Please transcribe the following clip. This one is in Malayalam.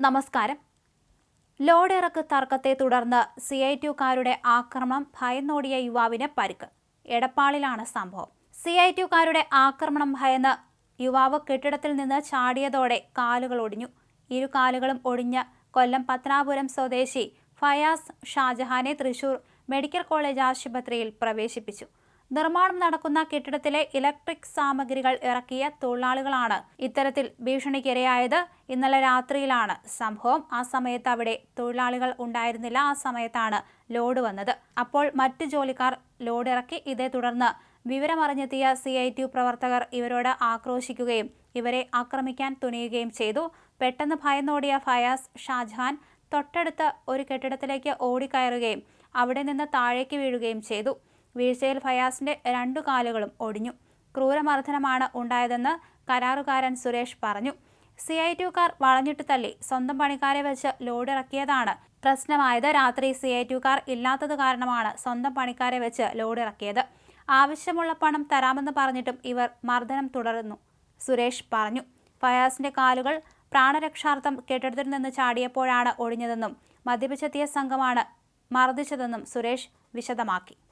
നമസ്കാരം. ലോഡിറക്ക് തർക്കത്തെ തുടർന്ന് സി ഐ ടിയുക്കാരുടെ ആക്രമണം ഭയന്നോടിയ യുവാവിന് പരിക്ക്. എടപ്പാളിലാണ് സംഭവം. സി ഐ ടിയുക്കാരുടെ ആക്രമണം ഭയന്ന് യുവാവ് കെട്ടിടത്തിൽ നിന്ന് ചാടിയതോടെ കാലുകൾ ഒടിഞ്ഞു. ഇരു കാലുകളും ഒടിഞ്ഞ് കൊല്ലം പത്തനാപുരം സ്വദേശി ഫയാസ് ഷാജഹാനെ തൃശൂർ മെഡിക്കൽ കോളേജ് ആശുപത്രിയിൽ പ്രവേശിപ്പിച്ചു. നിർമ്മാണം നടക്കുന്ന കെട്ടിടത്തിലെ ഇലക്ട്രിക് സാമഗ്രികൾ ഇറക്കിയ തൊഴിലാളികളാണ്. ഇത്തരത്തിൽ ഭീഷണിക്കിരയായത് ഇന്നലെ രാത്രിയിലാണ്. സംഭവം ആ സമയത്ത് അവിടെ തൊഴിലാളികൾ ഉണ്ടായിരുന്നില്ല. ആ സമയത്താണ് ലോഡ് വന്നത്. അപ്പോൾ മറ്റു ജോലിക്കാർ ലോഡ് ഇറക്കി ഇതേ തുടർന്ന് വിവരമറിഞ്ഞെത്തിയ സി ഐ ടി പ്രവർത്തകർ ഇവരോട് ആക്രോശിക്കുകയും ഇവരെ ആക്രമിക്കാൻ തുനിയുകയും ചെയ്തു. പെട്ടെന്ന് ഭയന്നോടിയ ഫയാസ് ഷാജഹാൻ തൊട്ടടുത്ത് ഒരു കെട്ടിടത്തിലേക്ക് ഓടിക്കയറുകയും അവിടെ നിന്ന് താഴേക്ക് വീഴുകയും ചെയ്തു. വീഴ്ചയിൽ ഫയാസിന്റെ രണ്ടു കാലുകളും ഒടിഞ്ഞു. ക്രൂരമർദ്ദനമാണ് ഉണ്ടായതെന്ന് കരാറുകാരൻ സുരേഷ് പറഞ്ഞു. സി ഐ ടിയുക്കാർ വളഞ്ഞിട്ട് തള്ളി. സ്വന്തം പണിക്കാരെ വെച്ച് ലോഡിറക്കിയതാണ് പ്രശ്നമായത്. രാത്രി സി ഐ ടിയുക്കാർ ഇല്ലാത്തത് കാരണമാണ് സ്വന്തം പണിക്കാരെ വെച്ച് ലോഡിറക്കിയത്. ആവശ്യമുള്ള പണം തരാമെന്ന് പറഞ്ഞിട്ടും ഇവർ മർദ്ദനം തുടരുന്നു. സുരേഷ് പറഞ്ഞു. ഫയാസിന്റെ കാലുകൾ പ്രാണരക്ഷാർത്ഥം കെട്ടിടത്തിൽ നിന്ന് ചാടിയപ്പോഴാണ് ഒടിഞ്ഞതെന്നും മദ്യപിച്ചെത്തിയ സംഘമാണ് മർദ്ദിച്ചതെന്നും സുരേഷ് വിശദമാക്കി.